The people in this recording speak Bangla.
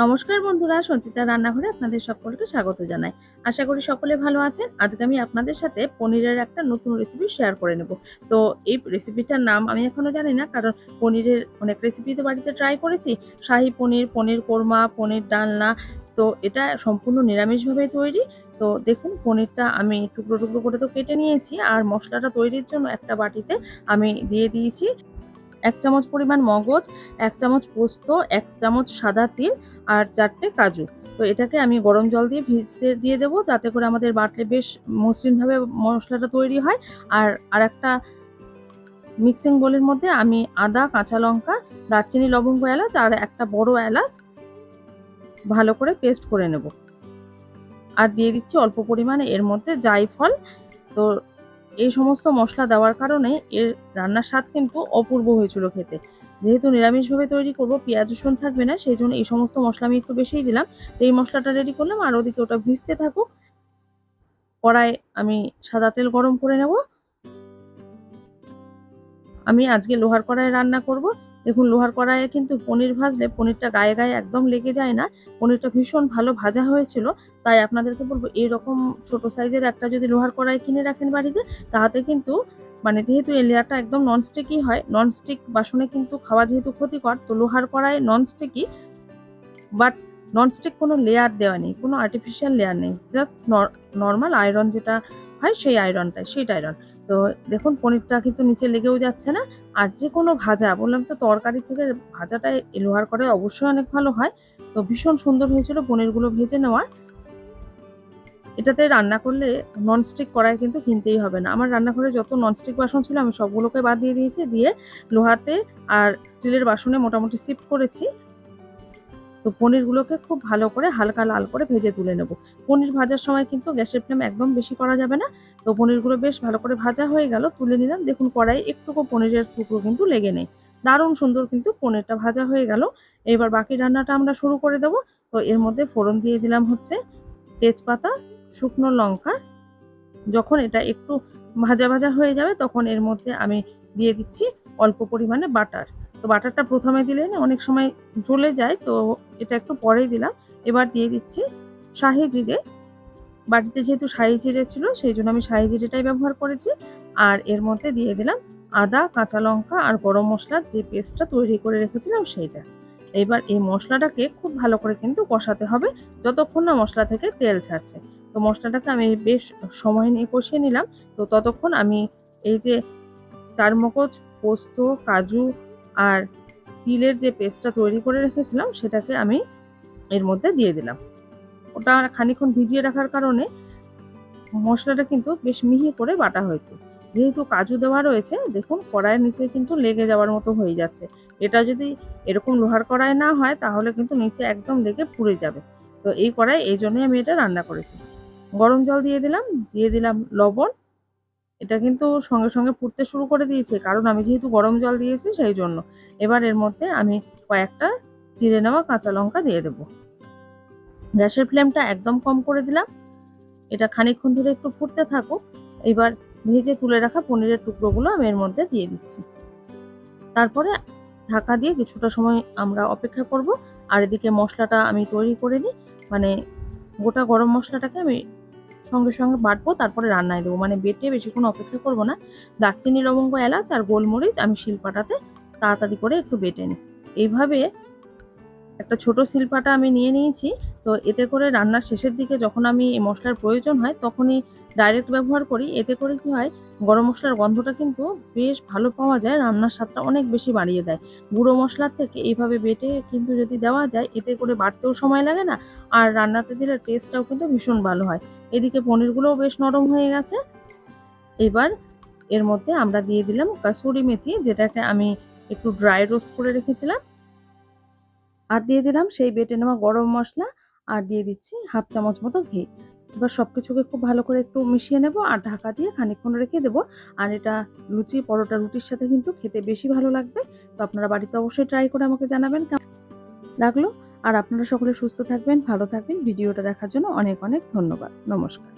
নমস্কার বন্ধুরা, সঞ্চিতা রান্নাঘরে আপনাদের সকলকে স্বাগত জানাই। আশা করি সকলে ভালো আছেন। আজকে আমি আপনাদের সাথে পনিরের একটা নতুন রেসিপি শেয়ার করে নেব। তো এই রেসিপিটার নাম আমি এখনও জানি না, কারণ পনিরের অনেক রেসিপি তো বাড়িতে ট্রাই করেছি। শাহি পনির পনির কোরমা, পনির ডালনা, তো এটা সম্পূর্ণ নিরামিষভাবে তৈরি। তো দেখুন, পনিরটা আমি টুকরো টুকরো করে তো কেটে নিয়েছি, আর মশলাটা তৈরির জন্য একটা বাটিতে আমি দিয়ে দিয়েছি। এক চামচ পরিমাণ মগজ, এক চামচ পোস্ত, এক চামচ সাদা তিল আর চারটে কাজু। তো এটাকে আমি গরম জল দিয়ে ভিজতে দিয়ে দেবো যাতে করে আমাদের বাটলে বেশ মসৃণভাবে মশলাটা তৈরি হয়। আর আর একটা মিক্সিং বোলের মধ্যে আমি আদা, কাঁচা লঙ্কা, দারচিনি, লবঙ্গ এলাচ আর একটা বড় এলাচ ভালো করে পেস্ট করে নেব। আর দিয়ে দিচ্ছি অল্প পরিমাণে এর মধ্যে জায়ফল। তো এই সমস্ত মশলা দেওয়ার কারণে এর রান্নার স্বাদ কিন্তু অপূর্ব হয়েছিল খেতে। যেহেতু নিরামিষভাবে তৈরি করব, পেঁয়াজ, রসুন থাকবে না, সেই জন্য এই সমস্ত মশলা আমি একটু বেশিই দিলাম। তো এই মশলাটা রেডি করলাম, আর ওদিকে ওটা ভিজতে থাকুক। কড়ায় আমি সাদা তেল গরম করে নেব। আমি আজকে লোহার কড়াই রান্না করব। দেখুন, লোহার কড়াইয়ে কিন্তু পনির ভাজলে পনিরটা গায়ে গায়ে একদম লেগে যায় না। পনিরটা ভীষণ ভালো ভাজা হয়েছিল, তাই আপনাদেরকে বলব এইরকম ছোট সাইজের একটা যদি লোহার কড়াই কিনে রাখেন বাড়িতে, তাহাতে কিন্তু মানে যেহেতু এই লেয়ারটা একদম ননস্টিকই হয় ননস্টিক বাসনে কিন্তু খাওয়া যেহেতু ক্ষতিকর, তো লোহার কড়াই ননস্টিকই বাট ননস্টিক কোনো লেয়ার দেওয়া নেই, কোনো আর্টিফিশিয়াল লেয়ার নেই জাস্ট নর্মাল আয়রন যেটা হয় সেই আয়রনটাই সেইটা আয়রন তো দেখুন, পনিরটা কিন্তু নিচে লেগেও যাচ্ছে না। আর যে কোনো ভাজা, বললাম তো তরকারি থেকে ভাজাটা লোহার করে অবশ্যই অনেক ভালো হয়। তো ভীষণ সুন্দর হয়েছিল পনিরগুলো ভেজে নেওয়া এটাতে রান্না করলে ননস্টিক কড়াই কিন্তু কিনতেই হবে না। আমার রান্নাঘরে যত ননস্টিক বাসন ছিল, আমি সবগুলোকে বাদ দিয়ে দিয়েছি। দিয়ে লোহাতে আর স্টিলের বাসনে মোটামুটি শিফট করেছি। তো পনিরগুলোকে খুব ভালো করে হালকা লাল করে ভেজে তুলে নেব। পনির ভাজার সময় কিন্তু গ্যাসের ফ্লেম একদম বেশি করা যাবে না। তো পনিরগুলো বেশ ভালো করে ভাজা হয়ে গেল, তুলে নিলাম। দেখুন কড়াই একটুকু পনিরের টুকরো কিন্তু লেগে নেই। দারুণ সুন্দর কিন্তু পনিরটা ভাজা হয়ে গেল। এবার বাকি রান্নাটা আমরা শুরু করে দেব। তো এর মধ্যে ফোড়ন দিয়ে দিলাম হচ্ছে তেজপাতা, শুকনো লঙ্কা। যখন এটা একটু ভাজা ভাজা হয়ে যাবে, তখন এর মধ্যে আমি দিয়ে দিচ্ছি অল্প পরিমাণে বাটার। তো বাটারটা প্রথমে দিলে না অনেক সময় জ্বলে যায়, তো এটা একটু পরেই দিলাম। এবার দিয়ে দিচ্ছি শাহি জিরে। বাটিতে যেহেতু শাহি জিরে ছিল, সেই জন্য আমি শাহি জিরেটাই ব্যবহার করেছি। আর এর মধ্যে দিয়ে দিলাম আদা, কাঁচা লঙ্কা আর গরম মশলার যে পেস্টটা তৈরি করে রেখেছিলাম সেইটা। এবার এই মশলাটাকে খুব ভালো করে কিন্তু কষাতে হবে, যতক্ষণ না মশলা থেকে তেল ছাড়ছে। তো মশলাটাকে আমি বেশ সময় নিয়ে কষিয়ে নিলাম। তো ততক্ষণ আমি এই যে চারমগজ, পোস্ত, কাজু আর তিলের যে পেস্টটা তৈরি করে রেখেছিলাম, সেটাকে আমি এর মধ্যে দিয়ে দিলাম। ওটা খানিক্ষণ ভিজিয়ে রাখার কারণে মশলাটা কিন্তু বেশ মিহি করে বাটা হয়েছে। যেহেতু কাজু দেওয়া রয়েছে, দেখুন কড়াইয়ের নিচে কিন্তু লেগে যাওয়ার মতো হয়ে যাচ্ছে। এটা যদি এরকম লোহার কড়াই না হয়, তাহলে কিন্তু নিচে একদম লেগে পুড়ে যাবে। তো এই কড়াই, এই জন্যই আমি এটা রান্না করেছি। গরম জল দিয়ে দিলাম দিয়ে দিলাম লবণ এটা কিন্তু সঙ্গে সঙ্গে ফুটতে শুরু করে দিয়েছে। কারণ আমি যেহেতু গরম জল দিয়েছি সেই জন্য। এবার এর মধ্যে আমি কয়েকটা চিড়ে নেওয়া কাঁচা লঙ্কা দিয়ে দেব। গ্যাসের ফ্লেমটা একদম কম করে দিলাম। এটা খানিকক্ষণ ধরে একটু ফুটতে থাকুক। এবার ভেজে তুলে রাখা পনিরের টুকরোগুলো আমি এর মধ্যে দিয়ে দিচ্ছি। তারপরে ঢাকা দিয়ে কিছুটা সময় আমরা অপেক্ষা করব। আর এদিকে মশলাটা আমি তৈরি করে নিই। মানে গোটা গরম মশলাটাকে আমি সঙ্গে সঙ্গে বাটবো, তারপরে রান্নায় দেবো। মানে বেটে বেশিক্ষণ অপেক্ষা করব না। দারচিনি, লবঙ্গ, এলাচ আর গোলমরিচ আমি শিলপাটাতে তাড়াতাড়ি করে একটু বেটে নিই। এইভাবে একটা ছোট শিলপাটা আমি নিয়ে নিয়েছি। তো এতে করে রান্নার শেষের দিকে যখন আমি মশলার প্রয়োজন হয়, তখনই ডাইরেক্ট ব্যবহার করি, এতে করে কি হয়, গরম মশলার গন্ধটা কিন্তু বেশ ভালো পাওয়া যায়, রান্নার স্বাদটা অনেক বেশি বাড়িয়ে দেয়। গুঁড়ো মশলার থেকে এইভাবে বেটে কিন্তু যদি দেওয়া যায়, এতে করে বাড়তেও সময় লাগে না, আর রান্নাতে দিলে টেস্টটাও কিন্তু ভীষণ ভালো হয়। এদিকে পনিরগুলোও বেশ নরম হয়ে গেছে। এবার এর মধ্যে আমরা দিয়ে দিলাম কাসুরি মেথি, যেটাকে আমি একটু ড্রাই রোস্ট করে রেখেছিলাম। আর দিয়ে দিলাম সেই বেটে নেওয়া গরম মশলা, আর দিয়ে দিচ্ছি হাফ চামচ মতো ঘি। এবার সব কিছুকে খুব ভালো করে একটু মিশিয়ে নেব আর ঢাকা দিয়ে খানিকক্ষণ রেখে দেবো। আর এটা লুচি, পরোটা, রুটির সাথে কিন্তু খেতে বেশি ভালো লাগবে। তো আপনারা বাড়িতে অবশ্যই ট্রাই করে আমাকে জানাবেন লাগল। আর আপনারা সকলে সুস্থ থাকবেন, ভালো থাকবেন। ভিডিওটা দেখার জন্য অনেক অনেক ধন্যবাদ। নমস্কার।